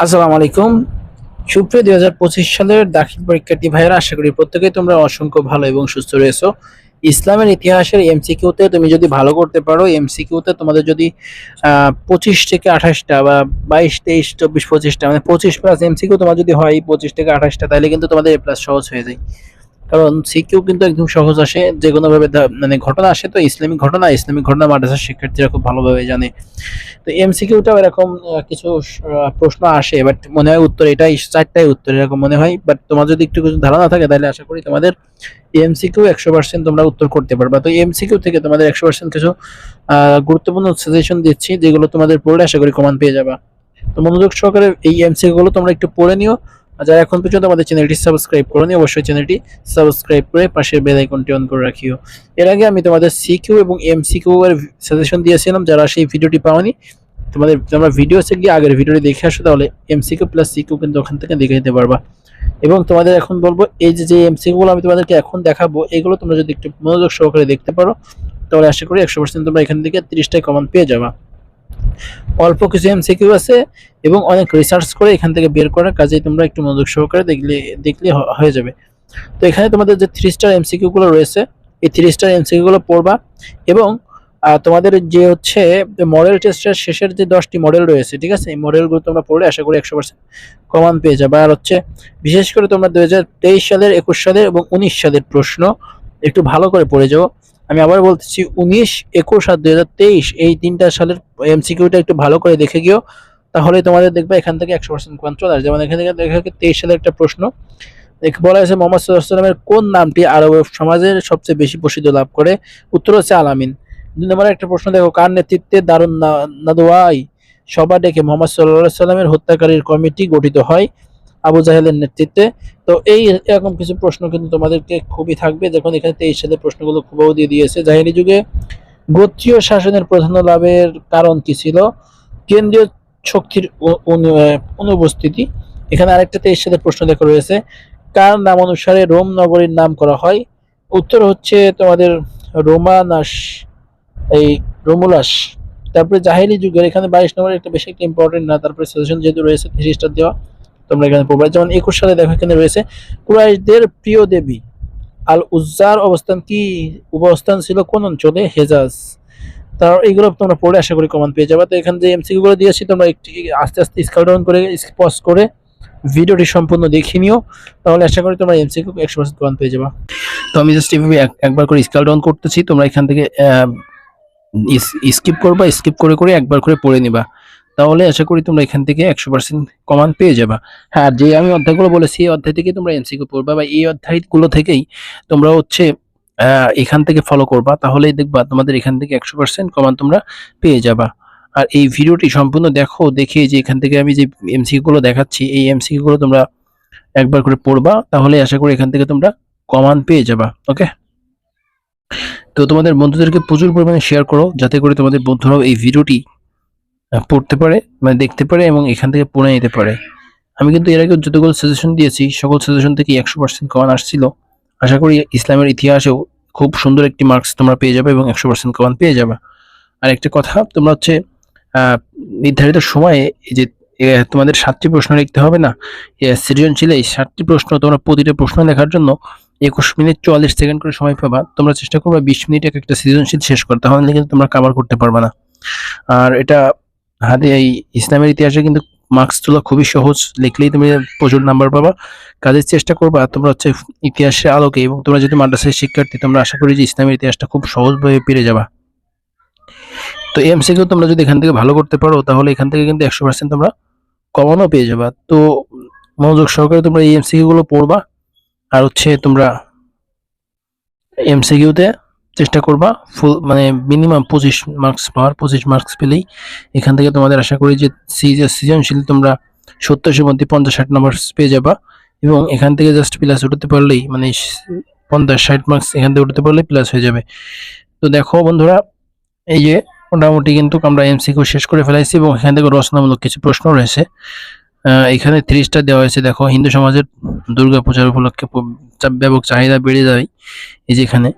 আসসালামু আলাইকুম। সুপ্রিয় দুই হাজার পঁচিশ সালের দাখিল পরীক্ষার্থী ভাইয়েরা, আশা করি প্রত্যেকেই তোমরা অসংখ্য ভালো এবং সুস্থ রয়েছো। ইসলামের ইতিহাসের এমসিকিউতে তুমি যদি ভালো করতে পারো, এমসিকিউতে তোমাদের যদি পঁচিশ থেকে আঠাশটা বা বাইশ, তেইশ, চব্বিশ, পঁচিশটা মানে পঁচিশ প্লাস এমসিকিউ তোমার যদি হয়, পঁচিশ থেকে আঠাশটা, তাহলে কিন্তু তোমাদের এ প্লাস সহজ হয়ে যায়। কারণ সিকিউ কিন্তু একদম সহজ আসে, যে কোনো ভাবে মানে ঘটনা আসে তো, ইসলামিক ঘটনা ইসলামিক ঘটনা মাদ্রাসার শিক্ষার্থীরা খুব ভালোভাবে জানে। তো এমসিকিউটাও এরকম কিছু প্রশ্ন আসে বাট মনে হয় উত্তর এটাই, চারটাই উত্তর এরকম মনে হয় বাট তোমার যদি একটু কিছু ধারণা থাকে, তাহলে আশা করি তোমাদের এমসিকিউ একশো পার্সেন্ট তোমরা উত্তর করতে পারবা। তো এমসিকিউ থেকে তোমাদের একশো পার্সেন্ট কিছু গুরুত্বপূর্ণ সাজেশন দিচ্ছি, যেগুলো তোমাদের পড়লে আশা করি কমান পেয়ে যাবা। তো মনোযোগ সহকারে এই এমসিকিউ গুলো তোমরা একটু পড়ে নিও যারা এখন পর্যন্ত আমাদের চ্যানেলটি সাবস্ক্রাইব করোনি, অবশ্যই চ্যানেলটি সাবস্ক্রাইব করে পাশের বেল আইকনটি অন করে রাখিও। এর আগে আমি তোমাদের সিকিউ এবং এমসিকিউ এর সাজেশন দিয়েছিলাম, যারা সেই ভিডিওটি পাওনি, তোমাদের তোমরা ভিডিওসে গিয়ে আগের ভিডিওটি দেখে আসো, তাহলে এমসিকিউ প্লাস সিকিউ কিন্তু ওখান থেকে দেখে নিতে পারবা। এবং তোমাদের এখন বলব, এই যে যে এমসিকিউ গুলো আমি তোমাদেরকে এখন দেখাবো, এগুলো তোমরা যদি একটু মনোযোগ সহকারে দেখতে পারো, তাহলে আশা করি একশো পার্সেন্ট তোমরা এখান থেকে তিরিশটাই কমান পেয়ে যাবা। অল্প কিছু এমসিকিউ আছে এবং অনেক রিসার্চ করে এখান থেকে বের করার কাজে তোমরা একটু মনোযোগ সহকারে দেখলে দেখলে হয়ে যাবে। তো এখানে তোমাদের যে থ্রি স্টার এমসিকিউ গুলো রয়েছে, এই থ্রি স্টার এমসিকিউ গুলো পড়বা এবং তোমাদের যে হচ্ছে মডেল টেস্টের শেষের যে দশটি মডেল রয়েছে, ঠিক আছে? এই মডেলগুলো তোমরা পড়লে আশা করি একশো পার্সেন্ট কমান পেয়ে যাবে। আর হচ্ছে, বিশেষ করে তোমরা দু হাজার তেইশ সালের, একুশ সালের এবং উনিশ সালের প্রশ্ন একটু ভালো করে পড়ে যাও। আমি আবার বলতেছি, উনিশ একুশ আর দুই এই তিনটা সালের এমসিকিউটা একটু ভালো করে দেখে গিয়েও তাহলে তোমাদের দেখবে এখান থেকে একশো পার্সেন্ট কমান চলে আসবে যেমন এখান থেকে দেখা তেইশ সালের একটা প্রশ্ন। বলা হয়েছে, মোহাম্মদ সাল্লাহ সাল্লামের কোন নামটি আরব সমাজের সবচেয়ে বেশি প্রসিদ্ধ লাভ করে? উত্তর হচ্ছে আলামিন দুই নম্বরে একটা প্রশ্ন, দেখো, কার নেতৃত্বে দারুণ না- নাদওয়াই সভা ডেকে মোহাম্মদ সাল্লাহ সাল্লামের হত্যাকারীর কমিটি গঠিত হয়? আবু জাহেলের নেতৃত্বে। তো এই এরকম কিছু প্রশ্ন কিন্তু তোমাদেরকে খুবই থাকবে। দেখুন, এখানে তেইশ সালের প্রশ্নগুলো খুবও দিয়ে দিয়েছে। জাহেলি যুগে গোত্রীয় শাসনের প্রধান লাভের কারণ কি ছিল? কেন্দ্রীয় শক্তির অনু- অনুপস্থিতি। এখানে আরেকটা তেইশ সালের প্রশ্ন দেখা রয়েছে, কার নাম অনুসারে রোম নগরীর নাম করা হয়? উত্তর হচ্ছে তোমাদের রোমানাস, এই রোমুলাস। তারপরে জাহেলি যুগের, এখানে বাইশ নম্বর একটা বেশি একটা ইম্পর্টেন্ট না, তারপরে সাজেশন যেহেতু রয়েছে থ্রি স্টার দেওয়া। তোমরা এখানে পড়বে। যেমন একুশ সালে দেখো এখানে রয়েছে, কুরাইশদের প্রিয় দেবী আল উজ্জার অবস্থান কি? অবস্থান ছিল কোন অঞ্চলে? হেজাজ। তার এইগুলো তোমরা পড়ে আশা করি কমান পেয়ে যাবে। তো এখানে যে এমসিকিউ গুলো দিয়েছি, তোমরা একটি আস্তে আস্তে স্কাল ডাউন করে পজ করে ভিডিওটি সম্পূর্ণ দেখে নিও। তাহলে আশা করি তোমরা এমসিকিউ একশো পার্সেন্ট কমান পেয়ে যাবা। তো আমি জাস্ট এভাবে এক- একবার করে স্কাল ডাউন করতেছি। তোমরা এখান থেকে স্কিপ করবা স্কিপ করে করে একবার করে পড়ে নিবা। তাহলে আশা করি তোমরা এখান থেকে একশো পার্সেন্ট কমান পেয়ে যাবা। হ্যাঁ যে আমি অধ্যায়গুলো বলেছি, এই অধ্যায় থেকে তোমরা এমসিকিউ পড়বা বা এই অধ্যায়গুলো থেকেই তোমরা হচ্ছে এখান থেকে ফলো করবা, তাহলেই দেখবা তোমাদের এখান থেকে একশো পার্সেন্ট কমান তোমরা পেয়ে যাবা। আর এই ভিডিওটি সম্পূর্ণ দেখো, দেখে যে এখান থেকে আমি যে এমসিকিউ গুলো দেখাচ্ছি, এই এমসিকিউ গুলো তোমরা একবার করে পড়বা তাহলে আশা করি এখান থেকে তোমরা কমান পেয়ে যাবা ওকে তো তোমাদের বন্ধুদেরকে প্রচুর পরিমাণে শেয়ার করো, যাতে করে তোমাদের বন্ধুরাও এই ভিডিওটি পড়তে পারে মানে দেখতে পারে এবং এখান থেকে পড়ে নিতে পারে। আমি কিন্তু এর আগে যতগুলো সাজেশন দিয়েছি, সকল সাজেশন থেকে একশো পার্সেন্ট কমান আসছিল। আশা করি ইসলামের ইতিহাসেও খুব সুন্দর একটি মার্কস তোমরা পেয়ে যাবে এবং একশো পার্সেন্ট কমান পেয়ে যাবে। আর একটা কথা, তোমরা হচ্ছে নির্ধারিত সময়ে এই যে তোমাদের সাতটি প্রশ্ন লিখতে হবে না? সৃজনশীল এই সাতটি প্রশ্ন তোমরা প্রতিটা প্রশ্ন লেখার জন্য একুশ মিনিট চুয়াল্লিশ সেকেন্ড করে সময় পাবা। তোমরা চেষ্টা করবে বিশ মিনিট এক একটা সৃজনশীল শেষ করতে তাহলে কিন্তু তোমরা কাভার করতে পারবে না। আর এটা হাতে এই ইসলামের ইতিহাসে কিন্তু মার্কস তোলা খুবই সহজ। লিখলেই তুমি প্রচুর নাম্বার পাবা। কাজের চেষ্টা করবা, তোমরা হচ্ছে ইতিহাসের আলোকে এবং তোমরা যদি মাদ্রাসায় শিক্ষার্থী, তোমরা আশা করি যে ইসলামের ইতিহাসটা খুব সহজভাবে পেরে যাবা। তো এমসিকিউ তোমরা যদি এখান থেকে ভালো করতে পারো, তাহলে এখান থেকে কিন্তু একশো পার্সেন্ট তোমরা কমানো পেয়ে যাবা। তো মনোযোগ সহকারে তোমরা এই এমসিকিউ গুলো পড়বা। আর হচ্ছে তোমরা এমসিকিউতে চেষ্টা করবা। ফুল মানে মিনিমাম পঁচিশ মার্কস পাওয়ার, পঁচিশ মার্কস পেলেই এখান থেকে তোমাদের আশা করি যে সিজ- সৃজনশীল তোমরা সত্তরের মধ্যে পঞ্চাশ ষাট নাম্বার পেয়ে যাবা এবং এখান থেকে জাস্ট প্লাস উঠাতে পারলেই মানে পঞ্চাশ ষাট মার্কস এখান থেকে উঠাতে পারলেই প্লাস হয়ে যাবে। তো দেখো বন্ধুরা, এই যে মোটামুটি কিন্তু আমরা এমসিকিউ শেষ করে ফেলাইছি এবং এখান থেকে রচনামূলক কিছু প্রশ্ন রয়েছে। এখানে স্টার দেওয়া হয়েছে। দেখো, হিন্দু সমাজের দুর্গা পূজার উপলক্ষে ব্যাপক চাহিদা বেড়ে যায় এই যে এখানে।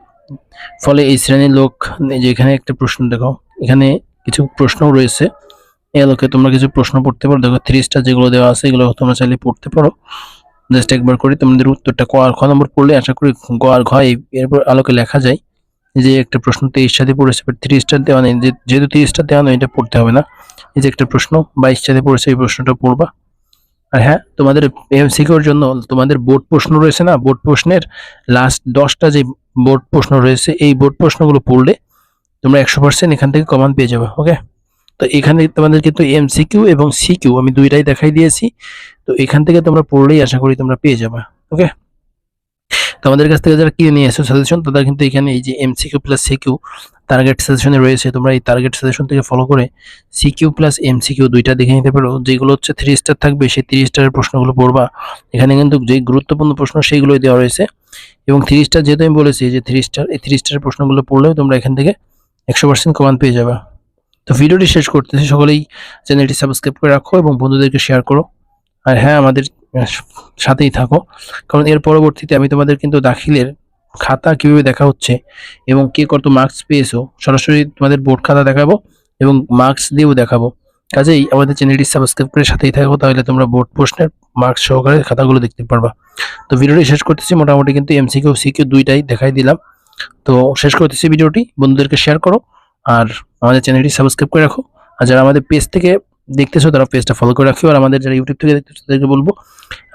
ফলে এই শ্রেণির লোক, এই যে এখানে একটা প্রশ্ন দেখো, এখানে কিছু প্রশ্নও রয়েছে। এই আলোকে তোমরা কিছু প্রশ্ন পড়তে পারো। দেখো থ্রি স্টার যেগুলো দেওয়া আছে, এগুলো তোমরা চাইলে পড়তে পারো। জাস্ট একবার করি তোমাদের উত্তরটা ক আর খ নম্বর পড়লে আশা করি গ আর ঘ এরপর আলোকে লেখা যায় যে একটা প্রশ্ন তেইশ সাথে পড়েছে থ্রি স্টার দেওয়া নেই। যেহেতু থ্রি স্টার দেওয়া নেই, এটা পড়তে হবে না। এই যে একটা প্রশ্ন, বাইশ সাথে পড়েছে, এই প্রশ্নটা পড়বা। আর হ্যাঁ তোমাদের এমসিকিউর জন্য তোমাদের বোর্ড প্রশ্ন রয়েছে না? বোর্ড প্রশ্নের লাস্ট দশটা যে বোর্ড প্রশ্ন রয়েছে, এই বোর্ড প্রশ্নগুলো পড়লে তোমরা একশো পার্সেন্ট এখান থেকে কমান পেয়ে যাবে ওকে তো এখানে তোমাদের কিন্তু এমসিকিউ এবং সিকিউ আমি দুইটাই দেখাই দিয়েছি, তো এখান থেকে তোমরা পড়লেই আশা করি তোমরা পেয়ে যাবে ওকে তোমাদের কাছ থেকে যারা কিনে নিয়ে এসো সাজেশন তারা কিন্তু এখানে এই যে M CQ plus CQ target সাজেশনে রয়েছে, তোমরা এই টার্গেট সাজেশন থেকে ফলো করে সিকিউ প্লাস এম সিকিউ দুইটা দেখে নিতে পারো। যেগুলো হচ্ছে থ্রি স্টার থাকবে, সেই থ্রি স্টারের প্রশ্নগুলো পড়বা। এখানে কিন্তু যে গুরুত্বপূর্ণ প্রশ্ন, সেইগুলোই দেওয়া রয়েছে। এবং থ্রি স্টার যেহেতু আমি বলেছি যে থ্রি স্টার এই থ্রি স্টারের প্রশ্নগুলো পড়লেও তোমরা এখান থেকে একশো পার্সেন্ট কমান পেয়ে যাবে। তো ভিডিওটি শেষ করতেছি। সকলেই চ্যানেলটি সাবস্ক্রাইব করে রাখো এবং বন্ধুদেরকে শেয়ার করো। আর হ্যাঁ আমাদের সাথেই থাকো। কারণ এর পরবর্তীতে আমি তোমাদের কিন্তু দাখিলের খাতা কীভাবে দেখা হচ্ছে এবং কে কত মার্কস পেয়েছ, সরাসরি তোমাদের বোর্ড খাতা দেখাবো এবং মার্কস দিয়েও দেখাবো। কাজেই আমাদের চ্যানেলটি সাবস্ক্রাইব করে সাথেই থাকো, তাহলে তোমরা বোর্ড প্রশ্নের মার্কস সহকারে খাতাগুলো দেখতে পারবা। তো ভিডিওটি শেষ করতেছি, মোটামুটি কিন্তু এমসিকিউ সিকিউ দুইটাই দেখাই দিলাম। তো শেষ করতেছি ভিডিওটি, বন্ধুদেরকে শেয়ার করো আর আমাদের চ্যানেলটি সাবস্ক্রাইব করে রাখো। আর যারা আমাদের পেজ থেকে দেখতেছো, তারা পেজটা ফলো করে রাখিও। আর আমাদের যারা ইউটিউব থেকে দেখতেছো, তাদেরকে বলব,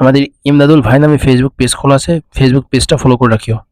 আমাদের ইমদাদুল ভাই নামে ফেসবুক পেজ খোলা আছে ফেসবুক পেজটা ফলো করে রাখিও।